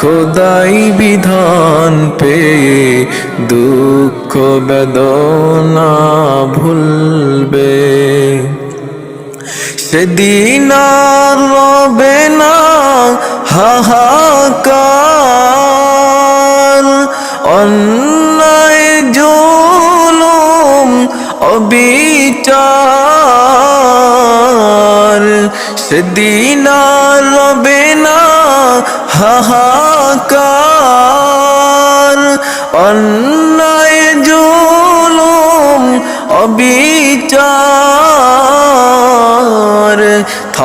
খোদাই বিধান পে দুঃখ বেদনা ভুলবে। সেদিন আর রবে না হাহাকার। অন্যায়, জুলুম, অবিচার। সেদিন আর রবে না হাহাকার অন্যায় জুলুম অবিচার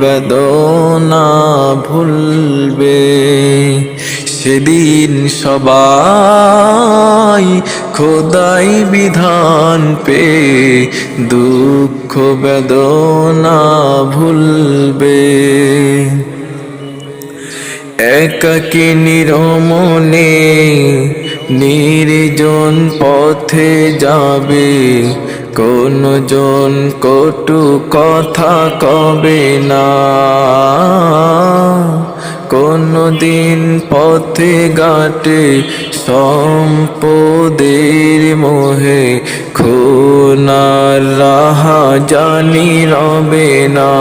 বেদনা ভুলবে। সেদিন সবাই খোদাই বিধান পেয়ে দুঃখ বেদনা ভুলবে। একাকি নিরমনে নির্জন পথে যাবে? কোন জন কটু কথা কবে না? কোনো দিন পথে ঘাটে সম্পদের মোহে খোনার রাহা জানি রবে না।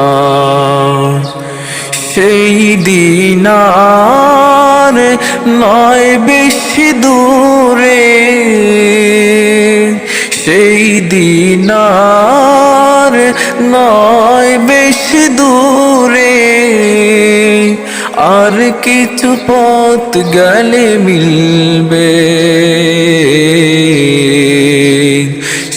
সেই দিনার নয় বেশি দূরে দিনার নয় বেশ দূরে। আর কিছু পথ গেলে মিলবে।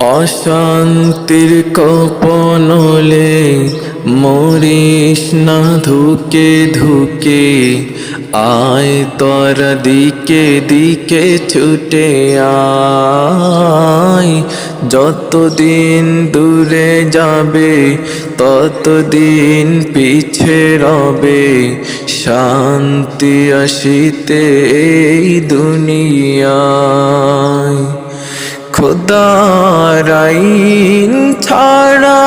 অশান্তির কপনলে মরিস না ধুকে ধুকে, আয় তর দিকে দিকে ছুটে আয়। যতদিন দূরে যাবে, ততদিন পিছে রবে। শান্তি আসিতে এই দুনিয়ায়। খোদার আইন ছাড়া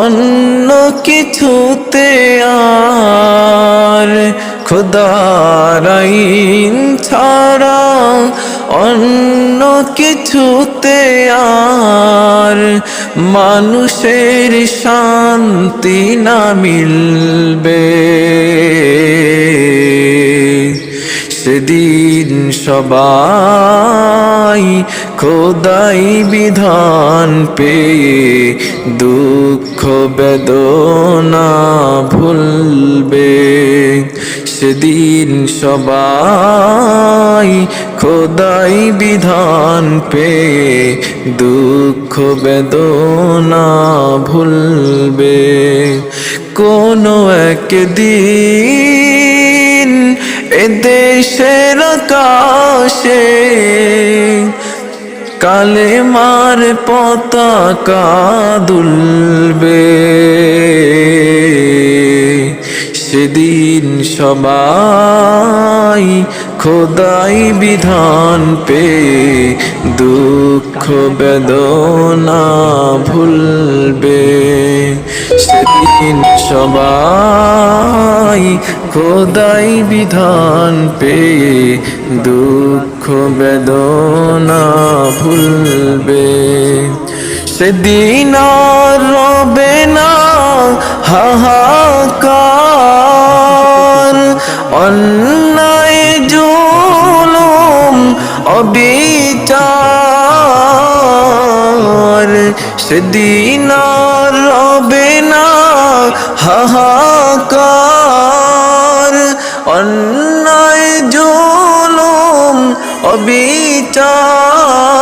অন্য কিছুতে আর খোদার আইন ছাড়া অন্য কিছুতে আর মানুষের শান্তি না মিলবে। সেদিন সবাই খোদাই বিধান পেয়ে দুঃখ বেদনা ভুলবে। সেদিন সবাই খোদাই বিধান পেয়ে দুঃখ বেদনা ভুলবে। কোনো একদিন এ দেশের আকাশে কালে মার পতাকা দুলবে। সেদিন সবাই খোদাই বিধান পে দুঃখ বেদনা ভুলবে। সেদিন সবাই খোদাই বিধান পে দুঃখ বেদনা ভুলবে। সেদিন আর রবে না হাহাকার। অন্যায় অবিচার সেদিন রবে না হাহাকার অন্যায় জুলুম অবিচার।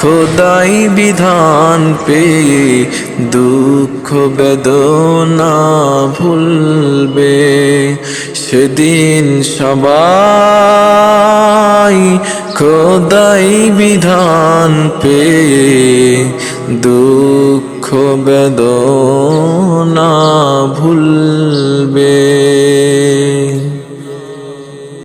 খোদাই বিধান পেয়ে দুঃখ বেদনা ভুলবে। সেদিন সবাই খোদাই বিধান পেয়ে দুঃখ বেদনা ভুলবে।